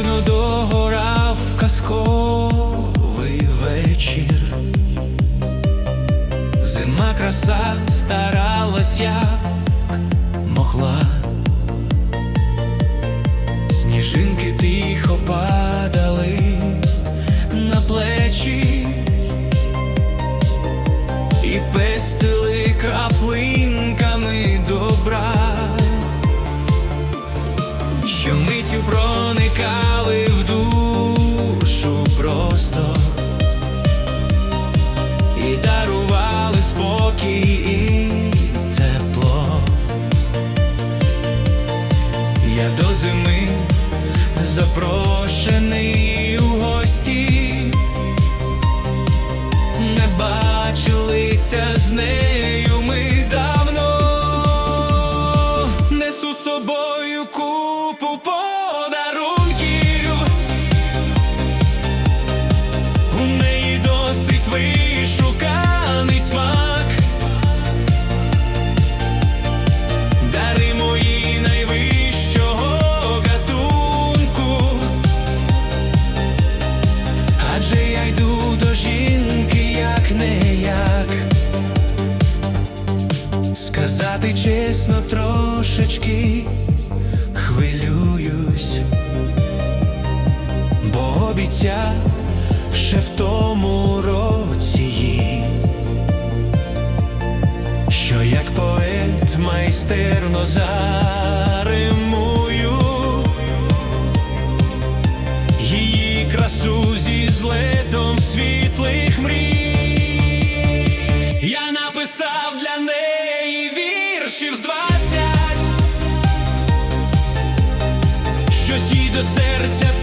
чарівно догорав казковий вечір. Зима краса старалась як могла. Сніжинки тихо падали на плечі і пестили краплинками добра, що миттю проникали запрошений у гості, не бачилися з нею адже я йду до жінки, як не як. Сказати чесно, трошечки хвилююсь, бо обіцяв ще в тому році що як поет майстерно заримую до серця